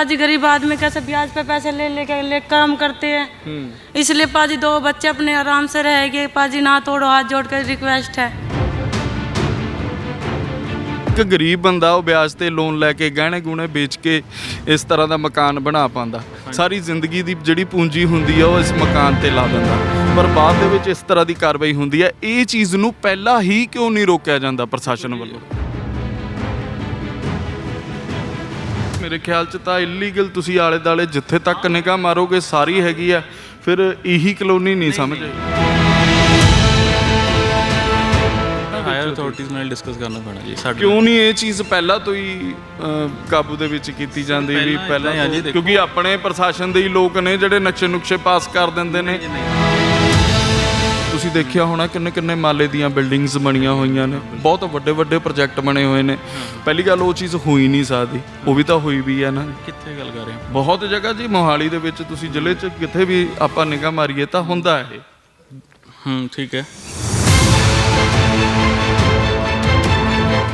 पाजी गरीब आदमी कैसे ब्याज पे पैसे ले लेके ले काम करते हैं इसलिए पाजी दो बच्चे अपने आराम से रहेंगे पाजी ना तोड़ो हाथ जोड़ कर रिक्वेस्ट है ਇੱਕ ਗਰੀਬ ਬੰਦਾ ਉਹ ਵਿਆਜ ਤੇ ਲੋਨ ਲੈ ਕੇ ਗਹਿਣੇ ਗੁਣੇ ਵੇਚ ਕੇ ਇਸ ਤਰ੍ਹਾਂ ਦਾ ਮਕਾਨ ਬਣਾ ਪਾਉਂਦਾ ਸਾਰੀ ਜ਼ਿੰਦਗੀ ਦੀ ਜਿਹੜੀ ਪੂੰਜੀ ਹੁੰਦੀ ਆ ਉਹ ਇਸ ਮਕਾਨ ਤੇ ਲਾ ਦਿੰਦਾ ਪਰ ਬਾਅਦ ਦੇ ਵਿੱਚ ਇਸ ਤਰ੍ਹਾਂ ਦੀ ਕਾਰਵਾਈ ਹੁੰਦੀ ਹੈ ਇਹ ਚੀਜ਼ ਨੂੰ ਪਹਿਲਾਂ ਹੀ ਕਿਉਂ ਨਹੀਂ ਰੋਕਿਆ ਜਾਂਦਾ ਪ੍ਰਸ਼ਾਸਨ ਵੱਲੋਂ ਮੇਰੇ ਖਿਆਲ ਚ ਤਾਂ ਇਲੀਗਲ ਤੁਸੀਂ ਆਲੇ ਦਾਲੇ ਜਿੱਥੇ ਤੱਕ ਨਿਗਾਹ ਮਾਰੋਗੇ ਸਾਰੀ ਹੈਗੀ ਆ। ਫਿਰ ਇਹੀ ਕਲੋਨੀ ਨਹੀਂ ਸਮਝ ਆਈ। ਹਾਇਰ ਅਥਾਰਟੀਜ਼ ਨਾਲ ਡਿਸਕਸ ਕਰਨਾ ਪੈਣਾ ਜੀ ਸਾਡੇ ਕਿਉਂ ਨਹੀਂ ਇਹ ਚੀਜ਼ ਪਹਿਲਾਂ ਤੋਂ ਹੀ ਅਹ, ਕਾਬੂ ਦੇ ਵਿੱਚ ਕੀਤੀ ਜਾਂਦੀ ਵੀ ਪਹਿਲਾਂ ਪਹਿਲਾਂ ਏਦਾਂ ਹੀ ਆ ਜੀ, ਤੋਂ- ਦੇਖੋ। ਕਿਉਂਕਿ ਆਪਣੇ ਪ੍ਰਸ਼ਾਸਨ ਦੇ ਹੀ ਲੋਕ ਨੇ ਜਿਹੜੇ ਨਕਸ਼ੇ ਨੁਕਸ਼ੇ ਪਾਸ ਕਰ ਦਿੰਦੇ ਨੇ। ਤੁਸੀਂ ਦੇਖਿਆ ਹੋਣਾ ਕਿੰਨੇ ਕਿੰਨੇ ਮਾਲੇ ਦੀਆਂ ਬਿਲਡਿੰਗਸ ਬਣੀਆਂ ਹੋਈਆਂ ਨੇ। ਬਹੁਤ ਵੱਡੇ ਵੱਡੇ ਪ੍ਰੋਜੈਕਟ ਬਣੇ ਹੋਏ ਨੇ। ਪਹਿਲੀ ਗੱਲ ਉਹ ਚੀਜ਼ ਹੋਈ ਨਹੀਂ ਸਕਦੀ ਉਹ ਵੀ ਤਾਂ ਹੋਈ ਵੀ ਹੈ ਨਾ। ਕਿੱਥੇ ਗੱਲ ਕਰ ਰਹੇ ਹੋ? ਬਹੁਤ ਜਗ੍ਹਾ ਜੀ ਮੋਹਾਲੀ ਦੇ ਵਿੱਚ ਤੁਸੀਂ ਜ਼ਿਲ੍ਹੇ 'ਚ ਕਿਤੇ ਵੀ ਆਪਾਂ ਨਿਗਾਹ ਮਾਰੀਏ ਤਾਂ ਹੁੰਦਾ ਹੈ ਇਹ। ਹੂੰ ਠੀਕ ਹੈ।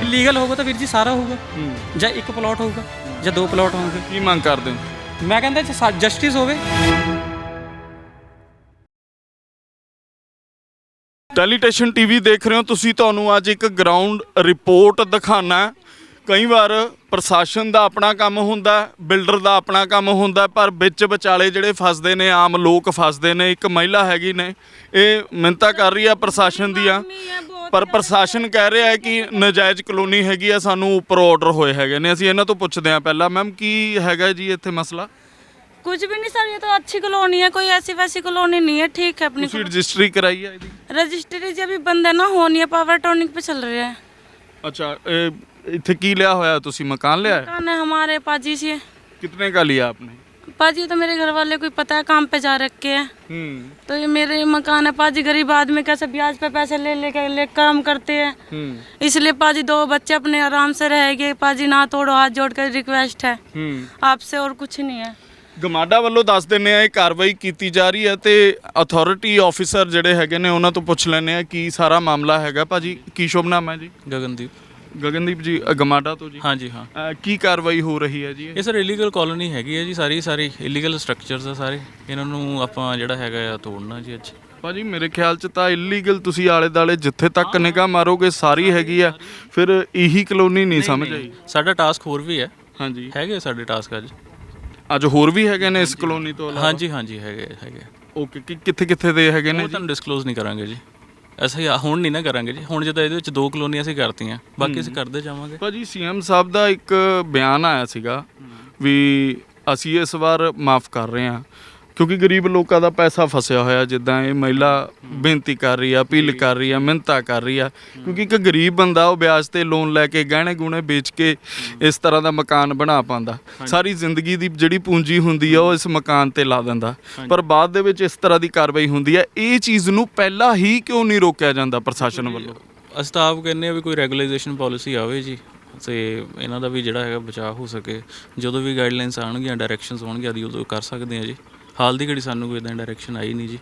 ਲੀਗਲ ਹੋਊਗਾ ਤਾਂ ਵੀਰ ਜੀ ਸਾਰਾ ਹੋਊਗਾ। ਜਾਂ ਇੱਕ ਪਲਾਟ ਹੋਊਗਾ ਜਾਂ ਦੋ ਪਲਾਟ ਹੋਣਗੇ। ਕੀ ਮੰਗ ਕਰਦੇ ਹੋ? ਮੈਂ ਕਹਿੰਦਾ ਜਸਟਿਸ ਹੋਵੇ। ਟੈਲੀਟੇਸ਼ਨ ਟੀਵੀ ਦੇਖ ਰਹੇ ਹੋ, ਤੁਸੀਂ ਤੁਹਾਨੂੰ ਅੱਜ ਇੱਕ ਗਰਾਊਂਡ ਰਿਪੋਰਟ ਦਿਖਾਣਾ ਕਈ ਵਾਰ ਪ੍ਰਸ਼ਾਸਨ ਦਾ ਆਪਣਾ ਕੰਮ ਹੁੰਦਾ ਬਿਲਡਰ ਦਾ ਆਪਣਾ ਕੰਮ ਹੁੰਦਾ ਪਰ ਵਿੱਚ ਵਿਚਾਲੇ ਜਿਹੜੇ ਫਸਦੇ ਨੇ, ਆਮ ਲੋਕ ਫਸਦੇ ਨੇ, ਇੱਕ ਮਹਿਲਾ ਹੈਗੀ ਨੇ, ਇਹ ਮਿੰਤਾ ਕਰ ਰਹੀ ਆ ਪ੍ਰਸ਼ਾਸਨ ਦੀਆਂ। ਪਰ ਪ੍ਰਸ਼ਾਸਨ ਕਹਿ ਰਿਹਾ ਹੈ ਕਿ ਨਜਾਇਜ਼ ਕਲੋਨੀ ਹੈਗੀ ਆ, ਸਾਨੂੰ ਉੱਪਰ ਆਰਡਰ ਹੋਏ ਹੈਗੇ ਨੇ। ਅਸੀਂ ਇਹਨਾਂ ਤੋਂ ਪੁੱਛਦੇ ਹਾਂ ਪਹਿਲਾਂ। ਮੈਮ ਕੀ ਹੈਗਾ ਜੀ ਇੱਥੇ ਮਸਲਾ? कुछ भी नहीं सर ये तो अच्छी कॉलोनी है कोई ऐसी वैसी कॉलोनी नहीं है ठीक है अपनी ਤੁਸੀਂ ਰਜਿਸਟਰੀ ਕਰਾਈ ਹੈ ਇਹਦੀ रजिस्ट्री जी अभी बंद है ना होनी है पावर टॉनिक पे चल रही है ਅੱਛਾ ਇਹ ਇੱਥੇ ਕੀ ਲਿਆ ਹੋਇਆ ਤੁਸੀਂ ਮਕਾਨ ਲਿਆ ਹੈ मकान है हमारे पाजी से कितने का लिया आपने पाजी तो मेरे घर वाले को ही पता है काम पे जा रखे हैं हम्म तो ये मेरे मकान है पाजी गरीब आदमी कैसे ब्याज पे पैसे ले लेके ले काम करते हैं हम्म इसलिए पाजी दो बच्चे अपने आराम से रहेंगे पाजी ना तोड़ो हाथ जोड़ कर रिक्वेस्ट है हम्म आपसे और कुछ नहीं है ਗਮਾਡਾ ਵੱਲੋਂ ਦੱਸ ਦਿੰਨੇ ਆ ਇਹ ਕਾਰਵਾਈ ਕੀਤੀ ਜਾ ਰਹੀ ਹੈ ਤੇ ਅਥਾਰਟੀ ਆਫੀਸਰ ਜਿਹੜੇ ਹੈਗੇ ਨੇ ਉਹਨਾਂ ਤੋਂ ਪੁੱਛ ਲੈਣੇ ਆ ਕੀ ਸਾਰਾ ਮਾਮਲਾ ਹੈਗਾ। ਭਾਜੀ ਕੀ ਸ਼ੁਭ ਨਾਮ ਹੈ ਜੀ? ਗਗਨਦੀਪ। ਗਗਨਦੀਪ ਜੀ ਅ, ਗਮਾਡਾ ਤੋਂ ਜੀ? ਹਾਂਜੀ ਹਾਂ। ਅ, ਕੀ ਕਾਰਵਾਈ ਹੋ ਰਹੀ ਹੈ ਜੀ ਇਹ? ਇਹ ਸਰ ਇਲੀਗਲ ਕਾਲੋਨੀ ਹੈਗੀ ਹੈ ਜੀ ਸਾਰੀ ਸਾਰੀ ਇਲੀਗਲ ਸਟਰਕਚਰਸ ਆ ਸਾਰੇ। ਇਹਨਾਂ ਨੂੰ ਆਪਾਂ ਜਿਹੜਾ ਹੈਗਾ ਆ ਤੋੜਨਾ ਜੀ ਅੱਜ। ਭਾਜੀ ਮੇਰੇ ਖਿਆਲ ਚ ਤਾਂ ਇਲੀਗਲ ਤੁਸੀਂ ਆਲੇ ਦਾਲੇ ਜਿੱਥੇ ਤੱਕ ਨਿਗਾਹ ਮਾਰੋਗੇ ਸਾਰੀ ਹੈਗੀ ਆ। ਫਿਰ ਇਹੀ ਕਲੋਨੀ ਨਹੀਂ ਸਮਝ ਆਈ। ਸਾਡਾ ਟਾਸਕ ਹੋਰ ਵੀ ਹੈ। ਹਾਂਜੀ। ਹੈਗੇ ਸਾਡੇ ਟਾਸਕ ਅੱਜ। ਅੱਜ ਹੋਰ ਵੀ ਹੈਗੇ ਨੇ ਇਸ ਕਲੋਨੀ ਤੋਂ ਇਲਾਵਾ? ਹਾਂਜੀ ਹਾਂਜੀ ਹੈਗੇ ਹੈਗੇ। ਓਕੇ ਕਿੱਥੇ ਕਿੱਥੇ ਦੇ ਹੈਗੇ ਨੇ ਉਹ ਜੀ? ਤੁਹਾਨੂੰ ਡਿਸਕਲੋਜ਼ ਨਹੀਂ ਕਰਾਂਗੇ ਜੀ। ਅਸੀਂ ਹੁਣ ਨਹੀਂ ਨਾ ਕਰਾਂਗੇ ਜੀ। ਹੁਣ ਜਦੋਂ ਇਹਦੇ ਵਿੱਚ ਦੋ ਕਲੋਨੀਆਂ ਅਸੀਂ ਕਰਤੀਆਂ ਬਾਕੀ ਅਸੀਂ ਕਰਦੇ ਜਾਵਾਂਗੇ। ਭਾਜੀ ਸੀਐਮ ਸਾਹਿਬ ਦਾ ਇੱਕ ਬਿਆਨ ਆਇਆ ਸੀਗਾ ਵੀ ਅਸੀਂ ਇਸ ਵਾਰ ਮਾਫ ਕਰ ਰਹੇ ਹਾਂ। ਕਿਉਂਕਿ ਗਰੀਬ ਲੋਕਾਂ ਦਾ ਪੈਸਾ ਫਸਿਆ ਹੋਇਆ ਜਿੱਦਾਂ ਇਹ ਮਹਿਲਾ ਬੇਨਤੀ ਕਰ ਰਹੀ ਆ ਅਪੀਲ ਕਰ ਰਹੀ ਆ ਮਿਹਨਤਾਂ ਕਰ ਰਹੀ ਆ। ਕਿਉਂਕਿ ਇੱਕ ਗਰੀਬ ਬੰਦਾ ਉਹ ਵਿਆਜ ਤੇ ਲੋਨ ਲੈ ਕੇ ਗਹਿਣੇ ਗੁਣੇ ਵੇਚ ਕੇ ਇਸ ਤਰ੍ਹਾਂ ਦਾ ਮਕਾਨ ਬਣਾ ਪਾਉਂਦਾ। ਸਾਰੀ ਜ਼ਿੰਦਗੀ ਦੀ ਜਿਹੜੀ ਪੂੰਜੀ ਹੁੰਦੀ ਆ ਉਹ ਇਸ ਮਕਾਨ ਤੇ ਲਾ ਦਿੰਦਾ। ਪਰ ਬਾਅਦ ਦੇ ਵਿੱਚ ਇਸ ਤਰ੍ਹਾਂ ਦੀ ਕਾਰਵਾਈ ਹੁੰਦੀ ਹੈ ਇਹ ਚੀਜ਼ ਨੂੰ ਪਹਿਲਾਂ ਹੀ ਕਿਉਂ ਨਹੀਂ ਰੋਕਿਆ ਜਾਂਦਾ ਪ੍ਰਸ਼ਾਸਨ ਵੱਲੋਂ? ਅਸੀਂ ਤਾਂ ਆਪ ਕਹਿੰਦੇ ਆ ਵੀ ਕੋਈ ਰੈਗੂਲਾਈਜੇਸ਼ਨ ਪਾਲਿਸੀ ਆਵੇ ਜੀ ਤੇ ਇਹਨਾਂ ਦਾ ਵੀ ਜਿਹੜਾ ਹੈਗਾ ਬਚਾਅ ਹੋ ਸਕੇ। ਜਦੋਂ ਵੀ ਗਾਈਡਲਾਈਨਸ ਆਉਣਗੀਆਂ ਡਾਇਰੈਕਸ਼ਨਸ ਹੋਣਗੀਆਂ ਆਦੀ ਉਦੋਂ ਕਰ ਸਕਦੇ ਆ ਜੀ। ਹਾਲ ਦੀ ਘੜੀ ਸਾਨੂੰ ਕੋਈ ਇਦਾਂ ਡਾਇਰੈਕਸ਼ਨ ਆਈ ਨਹੀਂ ਜੀ।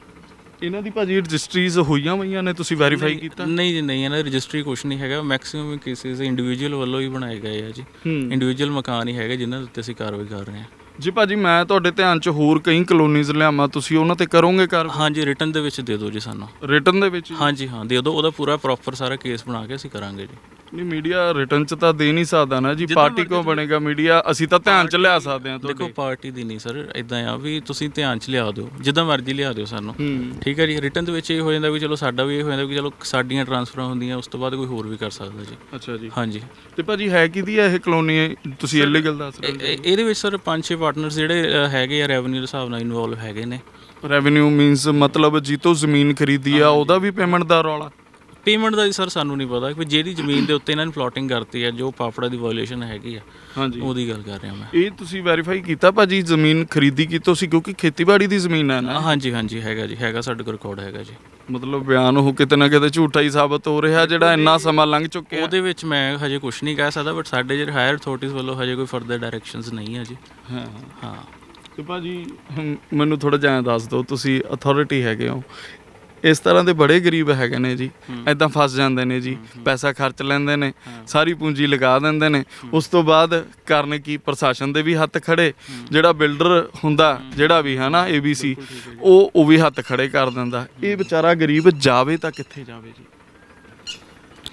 ਇਹਨਾਂ ਦੀ ਭਾਜੀ ਰਜਿਸਟਰੀਜ਼ ਹੋਈਆਂ ਹੋਈਆਂ ਨੇ ਤੁਸੀਂ ਵੈਰੀਫਾਈ ਕੀਤਾ? ਨਹੀਂ ਜੀ ਨਹੀਂ ਇਹਨਾਂ ਦੀ ਰਜਿਸਟਰੀ ਕੁਛ ਨਹੀਂ ਹੈਗਾ। ਮੈਕਸਿਮਮ ਕੇਸਿਸ ਇੰਡੀਵਿਜੂਅਲ ਵੱਲੋਂ ਹੀ ਬਣਾਏ ਗਏ ਆ ਜੀ। ਇੰਡੀਵਿਜੂਅਲ ਮਕਾਨ ਹੀ ਹੈਗੇ ਜਿਨ੍ਹਾਂ ਦੇ ਉੱਤੇ ਅਸੀਂ ਕਾਰਵਾਈ ਕਰ ਰਹੇ ਹਾਂ। ਜੀ ਭਾਜੀ ਮੈਂ ਤੁਹਾਡੇ ਧਿਆਨ 'ਚ ਹੋਰ ਕਈ ਕਲੋਨੀਜ਼ ਲਿਆਵਾਂ ਤੁਸੀਂ ਉਹਨਾਂ ਤੇ ਕਰੋਗੇ ਕਰ ਹਾਂਜੀ ਰਿਟਰਨ ਦੇ ਵਿੱਚ ਦੇ ਦਿਓ ਜੀ ਸਾਨੂੰ। ਰਿਟਰਨ ਦੇ ਵਿੱਚ ਹਾਂਜੀ ਹਾਂ ਦੇ ਦਿਓ ਉਹਦਾ ਪੂਰਾ ਪ੍ਰੋਪਰ ਸਾਰਾ ਕੇਸ ਬਣਾ ਕੇ ਅਸੀਂ ਕਰਾਂਗੇ ਜੀ। ਨਹੀਂ ਮੀਡੀਆ ਰਿਟਰਨ 'ਚ ਤਾਂ ਦੇ ਨਹੀਂ ਸਕਦਾ ਨਾ ਜੀ ਪਾਰਟੀ ਕੋ ਬਣੇਗਾ ਮੀਡੀਆ ਅਸੀਂ ਤਾਂ ਧਿਆਨ 'ਚ ਲਿਆ ਸਕਦੇ ਹਾਂ ਦੇਖੋ ਤੁਹਾਡੇ ਪਾਰਟੀ ਦੀ ਨਹੀਂ ਸਰ ਇਦਾਂ ਆ ਵੀ ਤੁਸੀਂ ਧਿਆਨ ਚ ਲਿਆ ਦਿਓ ਜਿੱਦਾਂ ਮਰਜ਼ੀ ਲਿਆ ਦਿਓ ਸਾਨੂੰ। ਹੂੰ। ਠੀਕ ਹੈ ਜੀ ਰਿਟਰਨ ਦੇ ਵਿੱਚ ਇਹ ਹੋ ਜਾਂਦਾ ਵੀ ਚਲੋ ਸਾਡਾ ਵੀ ਇਹ ਹੋ ਜਾਂਦਾ ਵੀ ਚਲੋ ਸਾਡੀਆਂ ਟਰਾਂਸਫਰਾਂ ਹੁੰਦੀਆਂ ਉਸ ਤੋਂ ਬਾਅਦ ਕੋਈ ਹੋਰ ਵੀ ਕਰ ਸਕਦਾ ਜੀ। ਅੱਛਾ ਜੀ। ਹਾਂਜੀ। ਤੇ ਭਾਜੀ ਹੈ ਕਿਹਦੀ ਹੈ ਇਹ ਕਲੋਨੀ? ਤੁਸੀਂ ਇਲੀਗਲ ਦੱਸ ਰਹੇ ਇਹ- ਇਹ- ਇਹਦੇ ਵਿੱਚ ਸਰ ਪੰਜ ਛੇ ਪਾਰਟਨਰਸ ਜਿਹੜੇ ਅ, ਹੈਗੇ ਆ ਰੈਵਨਿਊ ਦੇ ਹਿਸਾਬ ਨਾਲ ਇਨਵੋਲਵ ਹੈਗੇ ਨੇ। ਰੈਵਨਿਊ ਮੀਨਸ ਮਤਲਬ ਜੀਤੋ ਜ਼ਮੀਨ ਖਰੀਦੀ ਆ ਉਹਦਾ ਵੀ ਪੇਮੈਂਟ ਦਾ ਰੌਲਾ? ਪੇਮੈਂਟ ਦਾ ਜੀ ਸਰ ਸਾਨੂੰ ਨਹੀਂ ਪਤਾ ਕਿ ਜਿਹੜੀ ਜ਼ਮੀਨ ਦੇ ਉੱਤੇ ਇਹਨਾਂ ਨੇ ਪਲਾਟਿੰਗ ਕਰਤੀ ਹੈ ਜੋ ਪਾਪੜਾ ਦੀ ਵਾਇਓਲੇਸ਼ਨ ਹੈਗੀ ਆ ਹਾਂਜੀ। ਉਹਦੀ ਗੱਲ ਕਰ ਰਿਹਾ ਮੈਂ। ਇਹ ਤੁਸੀਂ ਵੈਰੀਫਾਈ ਕੀਤਾ ਭਾਜੀ ਜ਼ਮੀਨ ਖਰੀਦੀ ਕਿਤੋਂ ਸੀ ਕਿਉਂਕਿ ਖੇਤੀਬਾੜੀ ਦੀ ਜ਼ਮੀਨ ਹੈ ਨਾ। ਹਾਂਜੀ ਹਾਂਜੀ ਹੈਗਾ ਜੀ ਹੈਗਾ ਸਾਡੇ ਕੋਲ ਰਿਕਾਰਡ ਹੈਗਾ ਜੀ। ਮਤਲਬ ਬਿਆਨ ਉਹ ਕਿਤੇ ਨਾ ਕਿਤੇ ਝੂਠਾ ਹੀ ਸਾਬਤ ਹੋ ਰਿਹਾ ਜਿਹੜਾ ਇੰਨਾ ਸਮਾਂ ਲੰਘ ਚੁੱਕਿਆ। ਉਹਦੇ ਵਿੱਚ ਮੈਂ ਹਜੇ ਕੁਝ ਨਹੀਂ ਕਹਿ ਸਕਦਾ ਬਟ ਸਾਡੇ ਜਿਹੜੇ ਹਾਇਰ ਅਥਾਰਟੀਜ਼ ਵੱਲੋਂ ਹਜੇ ਕੋਈ ਫਰਦਰ ਡਾਇਰੈਕਸ਼ਨਸ ਨਹੀਂ ਹੈ ਜੀ। ਹਾਂ। ਹਾਂ। ਤੇ ਭਾਜੀ ਮੈਨੂੰ ਥੋੜਾ ਜਿਹਾ ਦੱਸ ਦਿਓ ਤੁਸੀਂ ਅਥਾਰਟੀ ਹੈਗੇ ਹੋ। ਇਸ ਤਰ੍ਹਾਂ ਦੇ ਬੜੇ ਗਰੀਬ ਹੈਗੇ ਨੇ ਜੀ। ਐਦਾਂ ਫਸ ਜਾਂਦੇ ਨੇ ਜੀ ਪੈਸਾ ਖਰਚ ਲੈਂਦੇ ਨੇ ਸਾਰੀ ਪੂੰਜੀ ਲਗਾ ਦਿੰਦੇ ਨੇ। ਉਸ ਤੋਂ ਬਾਅਦ ਕਰਨ ਕੀ? ਪ੍ਰਸ਼ਾਸਨ ਦੇ ਵੀ ਹੱਥ ਖੜੇ। ਜਿਹੜਾ ਬਿਲਡਰ ਹੁੰਦਾ ਜਿਹੜਾ ਵੀ ਹੈ ਨਾ ABC ਉਹ ਉਹ ਵੀ ਹੱਥ ਖੜੇ ਕਰ ਦਿੰਦਾ। ਇਹ ਵਿਚਾਰਾ ਗਰੀਬ ਜਾਵੇ ਤਾਂ ਕਿੱਥੇ ਜਾਵੇ ਜੀ?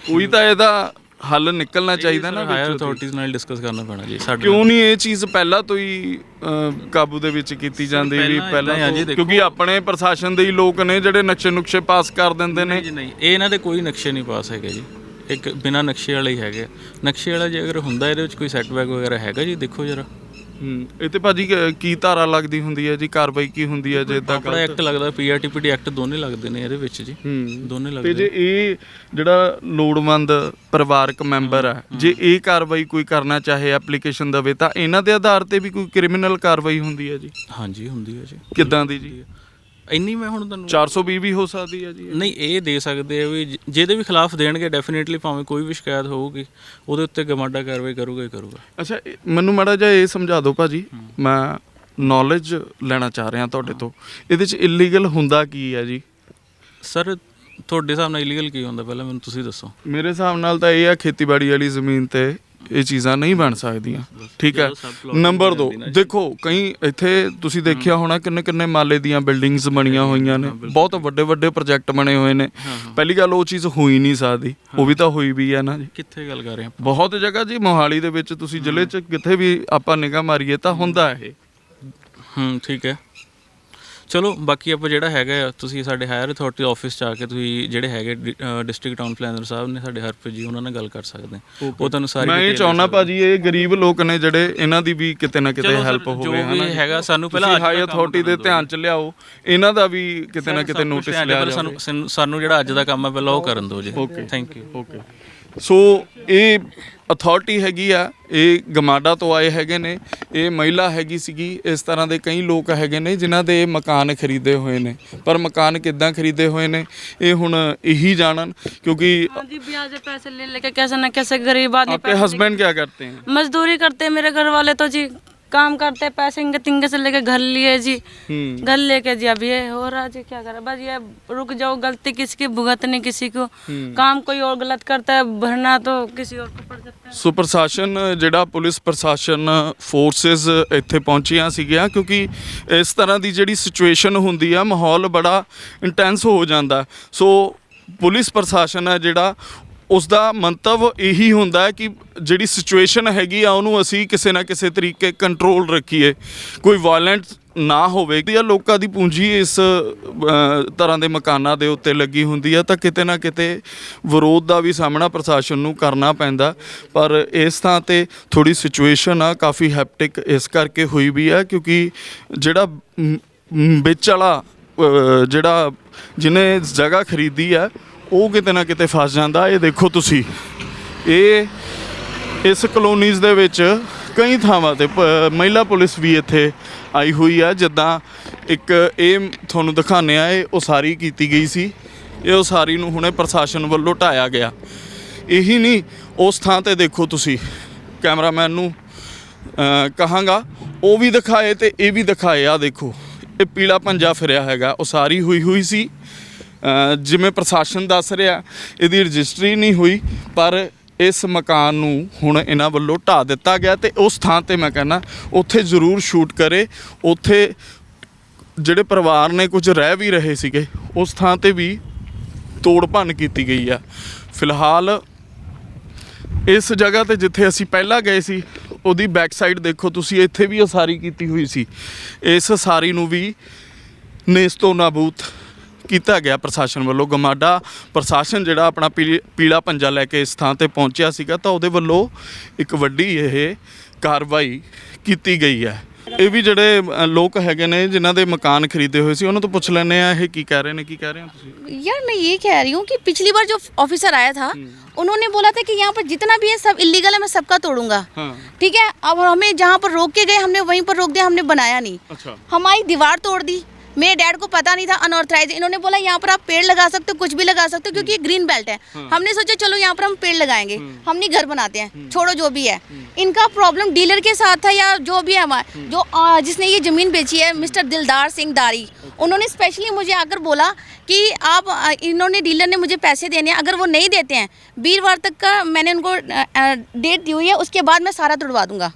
ਕੋਈ ਤਾਂ ਇਹਦਾ ਹੱਲ ਨਿਕਲਣਾ ਚਾਹੀਦਾ ਨਾ ਹਾਇਰ। ਅਥਾਰਟੀਜ਼ ਨਾਲ ਡਿਸਕਸ ਕਰਨਾ ਪੈਣਾ ਜੀ ਸਾਡੇ ਕਿਉਂ ਨਹੀਂ ਇਹ ਚੀਜ਼ ਪਹਿਲਾਂ ਤੋਂ ਹੀ ਅਹ, ਕਾਬੂ ਦੇ ਵਿੱਚ ਕੀਤੀ ਜਾਂਦੀ ਵੀ ਪਹਿਲਾਂ ਪਹਿਲਾਂ ਏਦਾਂ ਹੀ ਆ ਜੀ, ਤੋਂ- ਦੇਖੋ। ਕਿਉਂਕਿ ਆਪਣੇ ਪ੍ਰਸ਼ਾਸਨ ਦੇ ਹੀ ਲੋਕ ਨੇ ਜਿਹੜੇ ਨਕਸ਼ੇ ਨੁਕਸ਼ੇ ਪਾਸ ਕਰ ਦਿੰਦੇ ਨੇ। ਨਹੀਂ ਜੀ ਨਹੀਂ। ਇਹ ਇਹਨਾਂ ਦੇ ਕੋਈ ਨਕਸ਼ੇ ਨਹੀਂ ਪਾਸ ਹੈਗੇ ਜੀ। ਇੱਕ ਬਿਨਾ ਨਕਸ਼ੇ ਵਾਲਾ ਹੀ ਹੈਗੇ ਨਕਸ਼ੇ ਵਾਲਾ ਜੇ ਅਗਰ ਹੁੰਦਾ ਇਹਦੇ ਵਿੱਚ ਕੋਈ ਸੈਟਬੈਕ ਵਗੈਰਾ ਹੈਗਾ ਜੀ ਦੇਖੋ ਜਰਾ। ਹੂੰ ਇਹ ਤੇ ਭਾਜੀ ਕ- ਕੀ ਧਾਰਾ ਲੱਗਦੀ ਹੁੰਦੀ ਹੈ ਜੀ? ਕਾਰਵਾਈ ਕੀ ਹੁੰਦੀ ਹੈ ਜੇ ਇਦਾਂ ਆਪਣਾ ਐਕਟ ਲੱਗਦਾ ਪੀਆਰਟੀਪੀਡੀ ਐਕਟ ਦੋਨੇ ਲੱਗਦੇ ਨੇ ਇਹਦੇ ਵਿੱਚ ਜੀ। ਹੂੰ। ਦੋਨੇ ਤੇ ਲੱਗਦੇ ਜੇ ਇਹ ਜਿਹੜਾ ਲੋੜਵੰਦ ਪਰਿਵਾਰਕ ਮੈਂਬਰ ਹੈ ਜੇ ਇਹ ਕਾਰਵਾਈ ਕੋਈ ਕਰਨਾ ਚਾਹੇ ਐਪਲੀਕੇਸ਼ਨ ਦਵੇ ਤਾਂ ਇਹਨਾਂ ਦੇ ਆਧਾਰ ਤੇ ਵੀ ਕੋਈ ਕ੍ਰਿਮੀਨਲ ਕਾਰਵਾਈ ਹੁੰਦੀ ਹੈ ਜੀ? ਹਾਂਜੀ ਹੁੰਦੀ ਹੈ ਜੀ। ਕਿੱਦਾਂ ਦੀ ਜੀ? ਇੰਨੀ ਮੈਂ ਹੁਣ ਤੁਹਾਨੂੰ 420 ਵੀ ਹੋ ਸਕਦੀ ਹੈ ਜੀ। ਨਹੀਂ ਇਹ ਦੇ ਸਕਦੇ ਆ ਵੀ ਜ- ਜਿਹਦੇ ਵੀ ਖਿਲਾਫ ਦੇਣਗੇ ਡੈਫੀਨਿਟਲੀ ਭਾਵੇਂ ਕੋਈ ਵੀ ਸ਼ਿਕਾਇਤ ਹੋਊਗੀ ਉਹਦੇ ਉੱਤੇ ਗਮਾਡਾ ਕਾਰਵਾਈ ਕਰੂਗਾ ਹੀ ਕਰੂਗਾ। ਅੱਛਾ ਇਹ- ਮੈਨੂੰ ਮਾੜਾ ਜਿਹਾ ਇਹ ਸਮਝਾ ਦਿਓ ਭਾਜੀ ਮੈਂ ਨੌਲੇਜ ਲੈਣਾ ਚਾਹ ਰਿਹਾ ਤੁਹਾਡੇ ਤੋਂ। ਇਹਦੇ ਚ ਇਲੀਗਲ ਹੁੰਦਾ ਕੀ ਹੈ ਜੀ? ਸਰ ਤੁਹਾਡੇ ਹਿਸਾਬ ਨਾਲ ਇਲੀਗਲ ਕੀ ਹੁੰਦਾ? ਪਹਿਲਾਂ ਮੈਨੂੰ ਤੁਸੀਂ ਦੱਸੋ। ਮੇਰੇ ਹਿਸਾਬ ਨਾਲ ਤਾਂ ਇਹ ਆ ਖੇਤੀਬਾੜੀ ਵਾਲੀ ਜ਼ਮੀਨ ਤੇ ਇਹ ਚੀਜ਼ਾਂ ਨਹੀਂ ਬਣ ਸਕਦੀਆਂ। ਠੀਕ ਹੈ। ਨੰਬਰ ਹੋ 2 ਜਾਂਦੀ ਨਾ ਦੇਖੋ ਕਈ ਇੱਥੇ ਤੁਸੀਂ ਦੇਖਿਆ ਹੋਣਾ ਕਿੰਨੇ ਕਿੰਨੇ ਮਾਲੇ ਦੀਆਂ ਬਿਲਡਿੰਗਸ ਬਣੀਆਂ ਹੋਈਆਂ ਨੇ। ਬਹੁਤ ਵੱਡੇ ਵੱਡੇ ਪ੍ਰੋਜੈਕਟ ਬਣੇ ਹੋਏ ਨੇ। ਪਹਿਲੀ ਗੱਲ ਉਹ ਚੀਜ਼ ਹੋਈ ਨਹੀਂ ਸਕਦੀ ਉਹ ਵੀ ਤਾਂ ਹੋਈ ਵੀ ਹੈ ਨਾ ਜੀ। ਕਿੱਥੇ ਗੱਲ ਕਰ ਰਹੇ ਆਪਾਂ? ਬਹੁਤ ਜਗ੍ਹਾ ਜੀ ਮੋਹਾਲੀ ਦੇ ਵਿੱਚ ਤੁਸੀਂ ਜ਼ਿਲ੍ਹੇ 'ਚ ਕਿੱਥੇ ਵੀ ਆਪਾਂ ਨਿਗਾਹ ਮਾਰੀਏ ਤਾਂ ਹੁੰਦਾ ਇਹ। ਹੂੰ ਠੀਕ ਹੈ। ਚਲੋ ਬਾਕੀ ਆਪਾਂ ਜਿਹੜਾ ਹੈਗਾ ਆ, ਤੁਸੀਂ ਸਾਡੇ ਹਾਇਰ ਅਥਾਰਟੀ ਆਫਿਸ ਚ ਆ ਕੇ ਤੁਸੀਂ ਜਿਹੜੇ ਹੈਗੇ ਡਿਸਟ੍ਰਿਕਟ ਟਾਊਨ ਪਲੈਨਰ ਸਾਹਿਬ ਨੇ ਸਾਡੇ ਹਰਪ੍ਰੀਤ ਜੀ ਉਹਨਾਂ ਨਾਲ ਗੱਲ ਕਰ ਸਕਦੇ ਆ। ਉਹ ਤੁਹਾਨੂੰ ਸਾਰੀ ਮੈਂ ਇਹ detail ਚਾਹੁੰਦਾ ਭਾਜੀ ਇਹ ਗਰੀਬ ਲੋਕ ਨੇ ਜਿਹੜੇ ਇਹਨਾਂ ਦੀ ਵੀ ਕਿਤੇ ਨਾ ਕਿਤੇ ਚਲੋ ਹੈਲਪ ਜੋ ਹੋਵੇ ਵੀ ਹਨਾ ਜੀ। ਹੈਗਾ ਸਾਨੂੰ ਪਹਿਲਾਂ ਅੱਜ ਦਾ ਹਾਈ ਕੰਮ ਅਥਾਰਟੀ ਦੇ। ਧਿਆਨ ਚ ਲਿਆਓ ਇਹਨਾਂ ਦਾ ਵੀ ਕਿਤੇ ਨਾ ਕਿਤੇ ਨੋਟਿਸ ਲਿਆ ਜਾਵੇ ਸਾਨੂੰ ਸਾਨੂੰ- ਜਿਹੜਾ ਅੱਜ ਦਾ ਕੰਮ ਹੈ ਪਹਿਲਾਂ ਉਹ ਕਰਨ ਦਿਓ ਜੀ. ਥੈਂਕ ਯੂ ਓਕੇ ਸੋ ਇਹ ਅਥਾਰਟੀ ਹੈਗੀ ਆ ਇਹ ਗਮਾਡਾ ਤੋਂ ਆਏ ਹੈਗੇ ਨੇ ਇਹ ਮਹਿਲਾ ਹੈਗੀ ਸੀਗੀ ਇਸ ਤਰ੍ਹਾਂ ਦੇ ਕਈ ਲੋਕ ਹੈਗੇ ਨੇ ਜਿਨ੍ਹਾਂ ਦੇ ਮਕਾਨ ਖਰੀਦੇ ਹੋਏ ਨੇ ਪਰ ਮਕਾਨ ਕਿੱਦਾਂ ਖਰੀਦੇ ਹੋਏ ਨੇ ਇਹ ਹੁਣ ਇਹੀ ਜਾਣਨ ਕਿਉਂਕਿ हाँ जी ब्याज पे पैसे ले लेके कैसे ना कैसे गरीब आदमी आपके हस्बैंड क्या करते हैं मजदूरी करते हैं मेरे घर वाले तो जी काम करते हैं पैसे इंगे तिंगे से लेके घर लिए जी हम्म घर लेके जी अब ये हो रहा जी क्या करे बस ये रुक जाओ गलती किसकी भुगतनी किसी को काम कोई और गलत करता है भरना तो किसी और को पड़ जाता है ਸੋ ਪ੍ਰਸ਼ਾਸਨ ਜਿਹੜਾ ਪੁਲਿਸ ਪ੍ਰਸ਼ਾਸਨ ਫੋਰਸਸ ਇੱਥੇ ਪਹੁੰਚੀਆਂ ਸੀਗੀਆਂ ਕਿਉਂਕਿ ਇਸ ਤਰ੍ਹਾਂ ਦੀ ਜਿਹੜੀ ਸਿਚੁਏਸ਼ਨ ਹੁੰਦੀ ਆ ਮਾਹੌਲ ਬੜਾ ਇੰਟੈਂਸ ਹੋ ਜਾਂਦਾ ਸੋ ਪੁਲਿਸ ਪ੍ਰਸ਼ਾਸਨ ਹੈ ਜਿਹੜਾ ਉਸ ਦਾ ਮੰਤਵ ਇਹੀ ਹੁੰਦਾ ਕਿ ਜਿਹੜੀ ਸਿਚੁਏਸ਼ਨ ਹੈਗੀ ਆ, ਉਹਨੂੰ ਅਸੀਂ ਕਿਸੇ ਨਾ ਕਿਸੇ ਤਰੀਕੇ ਕੰਟਰੋਲ ਰੱਖੀਏ। ਕੋਈ ਵਾਇਲੈਂਟ ਨਾ ਹੋਵੇ। ਜਾਂ ਲੋਕਾਂ ਦੀ ਪੂੰਜੀ ਇਸ ਤਰ੍ਹਾਂ ਦੇ ਮਕਾਨਾਂ ਦੇ ਉੱਤੇ ਲੱਗੀ ਹੁੰਦੀ ਹੈ ਤਾਂ ਕਿਤੇ ਨਾ ਕਿਤੇ ਵਿਰੋਧ ਦਾ ਵੀ ਸਾਹਮਣਾ ਪ੍ਰਸ਼ਾਸਨ ਨੂੰ ਕਰਨਾ ਪੈਂਦਾ। ਪਰ ਇਸ ਥਾਂ ਤੇ ਥੋੜੀ ਸਿਚੁਏਸ਼ਨ ਆ, ਕਾਫੀ ਹੈਪਟਿਕ ਇਸ ਕਰਕੇ ਹੋਈ ਵੀ ਆ, ਕਿਉਂਕਿ ਜਿਹੜਾ ਵਿੱਚ ਵਾਲਾ ਜਿਹੜਾ ਜਿਹਨੇ ਜਗ੍ਹਾ ਖਰੀਦੀ ਆ ਉਹ ਕਿਤੇ ਨਾ ਕਿਤੇ ਫਸ ਜਾਂਦਾ। ਇਹ ਦੇਖੋ ਤੁਸੀਂ। ਇਹ, ਇਸ ਕਲੋਨੀਜ਼ ਦੇ ਵਿੱਚ ਕਈ ਥਾਵਾਂ ਤੇ, ਪ- ਮਹਿਲਾ ਪੁਲਿਸ ਵੀ ਇੱਥੇ ਆਈ ਹੋਈ ਆ। ਜਿੱਦਾਂ ਇੱਕ ਇਹ ਤੁਹਾਨੂੰ ਦਿਖਾਉਂਦੇ ਆ, ਇਹ ਉਸਾਰੀ ਕੀਤੀ ਗਈ ਸੀ। ਇਹ ਉਸਾਰੀ ਨੂੰ ਹੁਣੇ ਪ੍ਰਸ਼ਾਸਨ ਵੱਲੋਂ ਢਾਇਆ ਗਿਆ। ਇਹੀ ਨਹੀਂ, ਉਸ ਥਾਂ ਤੇ ਦੇਖੋ ਤੁਸੀਂ, ਕੈਮਰਾਮੈਨ ਨੂੰ ਕਹਾਂਗਾ। ਉਹ ਵੀ ਦਿਖਾਏ ਤੇ ਇਹ ਵੀ ਦਿਖਾਏ। ਆ ਦੇਖੋ, ਇਹ ਪੀਲਾ ਪੰਜਾ ਫਿਰਿਆ ਹੈਗਾ। ਉਸਾਰੀ ਹੋਈ ਹੋਈ ਸੀ। ਜਿਵੇਂ ਪ੍ਰਸ਼ਾਸਨ ਦੱਸ ਰਿਹਾ, ਇਹਦੀ ਰਜਿਸਟਰੀ ਨਹੀਂ ਹੋਈ, ਪਰ ਇਸ ਮਕਾਨ ਨੂੰ ਹੁਣ ਇਹਨਾਂ ਵੱਲੋਂ ਢਾ ਦਿੱਤਾ ਗਿਆ ਤੇ ਉਸ ਥਾਂ ਤੇ ਮੈਂ ਕਹਿੰਦਾ, ਉੱਥੇ ਜ਼ਰੂਰ ਸ਼ੂਟ ਕਰੇ। ਉੱਥੇ ਜਿਹੜੇ ਪਰਿਵਾਰ ਨੇ ਕੁਝ ਰਹਿ ਵੀ ਰਹੇ ਸੀਗੇ, ਉਸ ਥਾਂ ਤੇ ਵੀ ਤੋੜ ਭੰਨ ਕੀਤੀ ਗਈ ਆ। ਫਿਲਹਾਲ ਇਸ ਜਗ੍ਹਾ ਤੇ ਜਿੱਥੇ ਅਸੀਂ ਪਹਿਲਾਂ ਗਏ ਸੀ, ਉਹਦੀ ਬੈਕ ਸਾਈਡ ਦੇਖੋ ਤੁਸੀਂ, ਇੱਥੇ ਵੀ ਉਸਾਰੀ ਕੀਤੀ ਹੋਈ ਸੀ। ਇਸ ਸਾਰੀ ਨੂੰ ਵੀ ਨੇਸਤੋ ਨਾਬੂਤ ਕੀਤਾ ਗਿਆ ਪ੍ਰਸ਼ਾਸਨ ਵੱਲੋਂ ਗਮਾਡਾ ਪ੍ਰਸ਼ਾਸਨ ਜਿਹੜਾ ਆਪਣਾ ਪੀ- ਪੀਲਾ ਪੰਜਾ ਲੈ ਕੇ ਇਸ ਥਾਂ ਤੇ ਪਹੁੰਚਿਆ ਸੀਗਾ ਤਾਂ ਉਹਦੇ ਵੱਲੋਂ ਇੱਕ ਵੱਡੀ ਇਹ ਕਾਰਵਾਈ ਕੀਤੀ ਗਈ ਹੈ ਇਹ ਵੀ ਜਿਹੜੇ ਅ, ਲੋਕ ਹੈਗੇ ਨੇ ਜਿਨ੍ਹਾਂ ਦੇ ਮਕਾਨ ਖਰੀਦੇ ਹੋਏ ਸੀ ਉਹਨਾਂ ਤੋਂ ਪੁੱਛ ਲੈਂਦੇ ਆ ਇਹ ਕੀ ਕਹਿ ਰਹੇ ਨੇ ਕੀ ਕਹਿ ਰਹੇ ਹੋ ਤੁਸੀਂ यार मैं ये कह रही हूँ कि पिछली बार जो ऑफिसर आया था उन्होंने बोला था कि यहाँ पर जितना भी है सब इलीगल है मैं सबका तोड़ूंगा हाँ ठीक है अब हमें जहाँ पर रोक के गए हमने वहीं पर रोक दिया हमने बनाया नहीं अच्छा हमारी दीवार तोड़ दी मेरे डैड को पता नहीं था अनऑथराइज इन्होंने बोला यहाँ पर आप पेड़ लगा सकते हो कुछ भी लगा सकते हो क्योंकि ये ग्रीन बेल्ट है। हमने सोचा चलो यहाँ पर हम पेड़ लगाएँगे। हम नहीं घर बनाते हैं छोड़ो जो भी है। इनका प्रॉब्लम डीलर के साथ था या जो भी है हमारा जो जिसने ये ज़मीन बेची है मिस्टर दिलदार सिंह दारी। उन्होंने स्पेशली मुझे आकर बोला कि आप इन्होंने डीलर ने मुझे पैसे देने हैं अगर वो नहीं देते हैं वीरवार तक का मैंने उनको डेट दी हुई है उसके बाद मैं सारा तुड़वा दूँगा।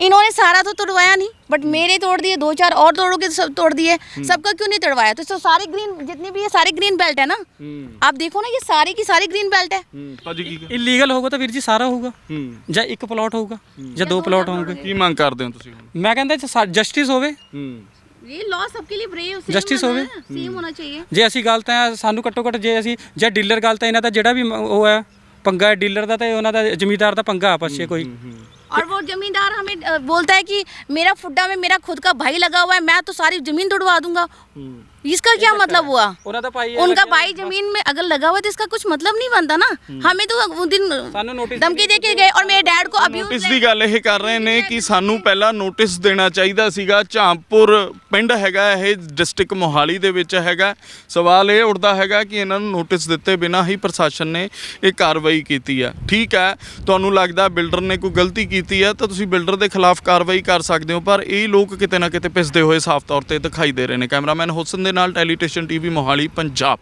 इन्होंने सारा तो तोड़वाया नहीं बट मेरे तोड़ दिए दो चार और तोड़ों के सब तोड़ दिए सबका क्यों नहीं तोड़वाया तो, तो सारे ग्रीन जितने भी ये सारे ग्रीन बेल्ट है ना आप देखो ना ये सारी की सारी ग्रीन बेल्ट है ਹੂੰ ਭਾਜੀ ਕੀ ਇਲੀਗਲ ਹੋਊਗਾ ਤਾਂ ਵੀਰ ਜੀ ਸਾਰਾ ਹੋਊਗਾ ਹੂੰ ਜਾਂ ਇੱਕ ਪਲਾਟ ਹੋਊਗਾ ਜਾਂ ਦੋ ਪਲਾਟ ਹੋਣਗੇ ਕੀ ਮੰਗ ਕਰਦੇ ਹੋ ਤੁਸੀਂ ਹੁਣ ਮੈਂ ਕਹਿੰਦਾ ਜਸਟਿਸ ਹੋਵੇ ਹੂੰ ये लॉ सबके लिए ब्रेव Justice होवे। सेम होना चाहिए ਜੇ ਅਸੀਂ ਗਲਤ ਆ ਸਾਨੂੰ ਘੱਟੋ ਘੱਟ ਜੇ ਅਸੀਂ ਜੇ ਡੀਲਰ ਗਲਤ ਹੈ ਇਹਨਾਂ ਦਾ ਜਿਹੜਾ ਵੀ ਮ- ਉਹ ਹੈ ਪੰਗਾ ਹੈ ਡੀਲਰ ਦਾ ਤੇ ਉਹਨਾਂ ਦਾ ਜ਼ਮੀਂਦਾਰ ਦਾ ਪੰਗਾ ਆਪਸ 'ਚ ਕੋਈ और वो जमींदार हमें अ, बोलता है कि मेरा फुड्डा में मेरा खुद का भाई लगा हुआ है मैं तो सारी जमीन तोड़वा दूंगा इसका क्या मतलब हुआ ਉਹਨਾਂ ਦਾ ਭਾਈ उनका भाई जमीन में अगर लगा हुआ है तो इसका कुछ मतलब नहीं बनता ना हमें तो उस दिन ਸਾਨੂੰ ਨੋਟਿਸ धमकी दे के गए और मेरे डैड को अभी ਨੋਟਿਸ ਦੀ ਗੱਲ ਇਹ ਕਰ ਰਹੇ ਨੇ ਕਿ ਸਾਨੂੰ ਪਹਿਲਾਂ ਨੋਟਿਸ ਦੇਣਾ ਚਾਹੀਦਾ ਸੀਗਾ ਝਾਂਪੁਰ ਪਿੰਡ ਹੈਗਾ ਇਹ ਡਿਸਟ੍ਰਿਕਟ ਮੋਹਾਲੀ ਦੇ ਵਿੱਚ ਹੈਗਾ ਸਵਾਲ ਇਹ ਉੱਠਦਾ ਹੈਗਾ ਕਿ ਇਹਨਾਂ ਨੂੰ ਨੋਟਿਸ ਦਿੱਤੇ ਬਿਨਾਂ ਹੀ ਪ੍ਰਸ਼ਾਸਨ ਨੇ ਇਹ ਕਾਰਵਾਈ ਕੀਤੀ ਆ ਠੀਕ ਹੈ ਤੁਹਾਨੂੰ ਲੱਗਦਾ ਬਿਲਡਰ ਨੇ ਕੋਈ ਗਲਤੀ ਕੀਤੀ ਹੈ ਤਾਂ ਤੁਸੀਂ ਬਿਲਡਰ ਦੇ ਖਿਲਾਫ ਕਾਰਵਾਈ ਕਰ ਸਕਦੇ ਹੋ ਪਰ ਇਹ ਲੋਕ ਕਿਤੇ ਨਾ ਕਿਤੇ ਪਿਸਦੇ ਹੋਏ ਸਾਫ਼ ਤੌਰ ਤੇ ਦਿਖਾਈ ਦੇ ਰਹੇ ਨੇ ਕੈਮਰਾਮੈਨ ਹੁਸਨ ਦੇ ਨਾਲ ਟੈਲੀਟੇਸ਼ਨ ਟੀਵੀ ਮੋਹਾਲੀ ਪੰਜਾਬ।